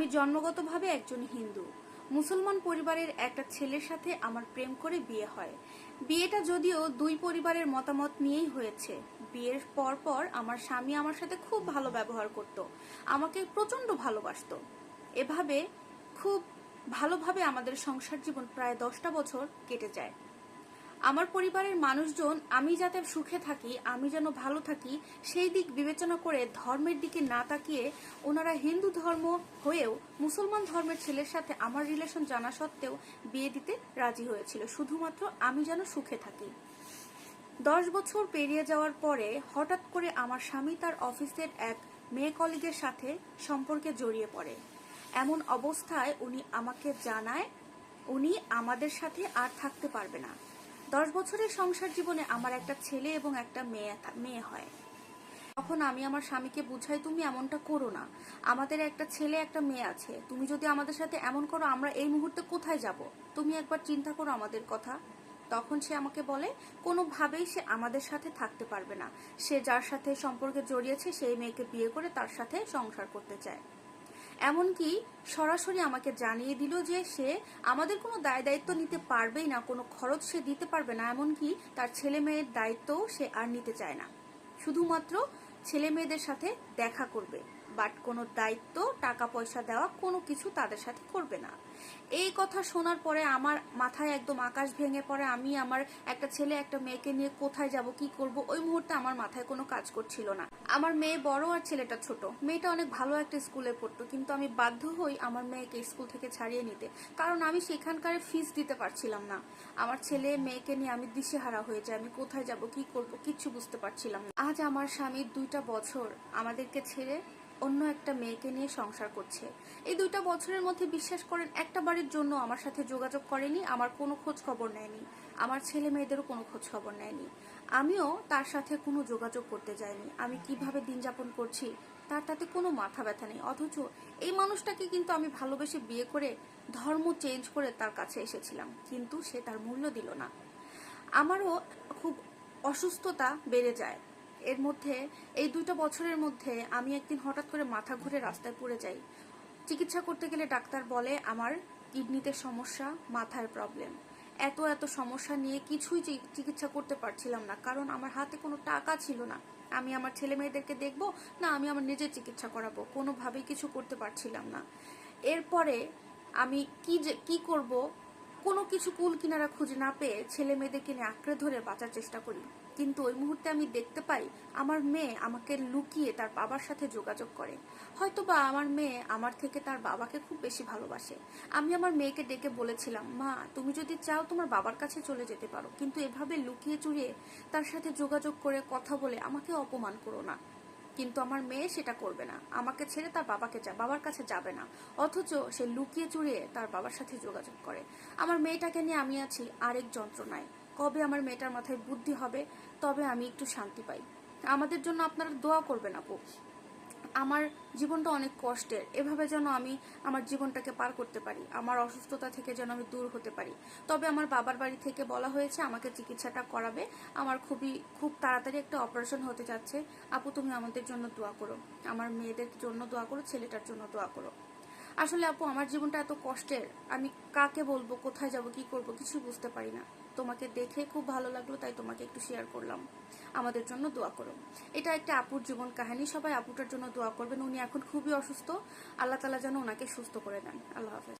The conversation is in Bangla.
আমি জন্মগতভাবে একজন হিন্দু। মুসলমান পরিবারের একটা ছেলের সাথে আমার প্রেম করে বিয়ে হয়। বিয়েটা যদিও দুই পরিবারের মতামত নিয়েই হয়েছে। বিয়ের পর পর আমার স্বামী আমার সাথে খুব ভালো ব্যবহার করত। আমাকে প্রচণ্ড ভালোবাসত। এভাবে খুব ভালোভাবে আমাদের সংসার জীবন প্রায় দশটা বছর কেটে যায়। আমার পরিবারের মানুষজন, আমি যাতে সুখে থাকি, আমি যেন ভালো থাকি, সেই দিক বিবেচনা করে ধর্মের দিকে না তাকিয়ে ওনারা হিন্দু ধর্ম হয়েও মুসলমান ধর্মের ছেলের সাথে আমার রিলেশন জানা সত্ত্বেও বিয়ে দিতে রাজি হয়েছিল। শুধুমাত্র আমি যেন সুখে থাকি। দশ বছর পেরিয়ে যাওয়ার পরে হঠাৎ করে আমার স্বামী তার অফিসের এক মেয়ে কলিগের সাথে সম্পর্কে জড়িয়ে পড়ে। এমন অবস্থায় উনি আমাকে জানায়, উনি আমাদের সাথে আর থাকতে পারবে না। দশ বছরের সংসার জীবনে আমার একটা ছেলে এবং একটা মেয়ে মেয়ে হয়। তখন আমি আমার স্বামীকে বুঝাই, তুমি এমনটা করো না। আমাদের একটা ছেলে, একটা মেয়ে আছে। তুমি যদি আমাদের সাথে এমন করো, আমরা এই মুহূর্তে কোথায় যাব? তুমি একবার চিন্তা করো আমাদের কথা। তখন সে আমাকে বলে, কোনোভাবেই সে আমাদের সাথে থাকতে পারবে না। সে যার সাথে সম্পর্কে জড়িয়েছে, সেই মেয়েকে বিয়ে করে তার সাথে সংসার করতে চায়। এমনকি সরাসরি আমাকে জানিয়ে দিল যে সে আমাদের কোনো দায় দায়িত্ব নিতে পারবেই না, কোনো খরচ সে দিতে পারবে না, এমনকি তার ছেলে মেয়ের দায়িত্বও সে আর নিতে চায় না। শুধুমাত্র ছেলে মেয়েদের সাথে দেখা করবে। বাট কোনো দায়িত্ব, টাকা, পয়সা দেওয়া কোনো কিছু তাদের সাথে করবে না। এই কথা শোনার পরে আমার মাথায় একদম আকাশ ভেঙে পড়ে। আমি আমার একটা ছেলে, একটা মেয়েকে নিয়ে কোথায় যাব, কি করব, ওই মুহূর্তে আমার মাথায় কোনো কাজ করছিল না। আমার মেয়ে বড় আর ছেলেটা ছোট। মেয়েটা অনেক ভালো একটা স্কুলে পড়তো, কিন্তু আমি বাধ্য হই আমার মেয়েকে স্কুল থেকে ছাড়িয়ে নিতে। কারণ আমি সেখানকার ফিস দিতে পারছিলাম না। আমার ছেলে মেয়েকে নিয়ে আমি দিশেহারা হয়ে যাই, আমি কোথায় যাব, কি করব, কিচ্ছু বুঝতে পারছিলাম না। আজ আমার স্বামীর দুইটা বছর আমাদেরকে ছেড়ে অন্য একটা মেয়েকে নিয়ে সংসার করছে। এই দুইটা বছরের মধ্যে বিশ্বাস করেন একটা বাড়ির জন্য আমার সাথে যোগাযোগ করেনি, আমার কোনো খোঁজ খবর নেয়নি, আমার ছেলে মেয়েদেরও কোনো খোঁজ খবর নেয়নি। আমিও তার সাথে কোনো যোগাযোগ করতে যাইনি। আমি কীভাবে দিন যাপন করছি, তার তাতে কোনো মাথা ব্যথা নেই। অথচ এই মানুষটাকে কিন্তু আমি ভালোবেসে বিয়ে করে, ধর্ম চেঞ্জ করে তার কাছে এসেছিলাম। কিন্তু সে তার মূল্য দিল না। আমারও খুব অসুস্থতা বেড়ে যায়। এর মধ্যে, এই দুটো বছরের মধ্যে আমি একদিন হঠাৎ করে মাথা ঘুরে রাস্তায় পড়ে যাই। চিকিৎসা করতে গেলে ডাক্তার বলে, আমার কিডনিতে সমস্যা মাথার প্রবলেম এত এত সমস্যা নিয়ে কিছুই চিকিৎসা করতে পারছিলাম না, কারণ আমার হাতে কোনো টাকা ছিল না। আমি আমার ছেলে মেয়েদেরকে দেখব, না, আমি আমার নিজের চিকিৎসা করাবো, কোনোভাবেই কিছু করতে পারছিলাম না। এরপরে আমি কি যে, কি করব, কোনো কিছু কুল কিনারা খুঁজে না পেয়ে ছেলে মেয়েদেরকে নিয়ে আঁকড়ে ধরে বাঁচার চেষ্টা করি। কিন্তু ওই মুহূর্তে আমি দেখতে পাই আমার মেয়ে আমাকে লুকিয়ে তার বাবার সাথে যোগাযোগ করে। হয়তো বা আমার মেয়ে আমার থেকে তার বাবাকে খুব বেশি ভালোবাসে। আমি আমার মেয়েকে ডেকে বলেছিলাম, মা, তুমি যদি চাও তোমার বাবার কাছে চলে যেতে পারো। কিন্তু এভাবে লুকিয়ে চুরিয়ে তার সাথে যোগাযোগ করে কথা বলে আমাকে অপমান করো না। কিন্তু আমার মেয়ে সেটা করবে না। আমাকে ছেড়ে তার বাবাকে বাবার কাছে যাবে না। অথচ সে লুকিয়ে চুরিয়ে তার বাবার সাথে যোগাযোগ করে। আমার মেয়েটাকে নিয়ে আমি আছি আরেক যন্ত্রণায়। কবে আমার মেয়েটার মাথায় বুদ্ধি হবে, তবে আমি একটু শান্তি পাই। আমাদের জন্য আপনারা দোয়া করবেন আপু। আমার জীবনটা অনেক কষ্টের, এভাবে যেন আমি আমার জীবনটাকে পার করতে পারি, আমার অসুস্থতা থেকে যেন আমি দূর হতে পারি। তবে আমার বাবার বাড়ি থেকে বলা হয়েছে, আমাকে চিকিৎসাটা করাবে। আমার খুবই, খুব তাড়াতাড়ি একটা অপারেশন হতে যাচ্ছে। আপু, তুমি আমাদের জন্য দোয়া করো। আমার মেয়েদের জন্য দোয়া করো, ছেলেটার জন্য দোয়া করো। আসলে আপু, আমার জীবনটা এত কষ্টের। আমি কাকে বলব, কোথায় যাব, কি করব কিছু বুঝতে পারি না। তোমাকে দেখে খুব ভালো লাগল, তাই তোমাকে একটু শেয়ার করলাম। আমাদের জন্য দোয়া করো। এটা একটা আপুর জীবন কাহিনী, সবাই আপুটার জন্য দোয়া করবেন। উনি এখন খুবই অসুস্থ। আল্লাহ তালা যেন ওনাকে সুস্থ করে দেন। আল্লাহ হাফেজ।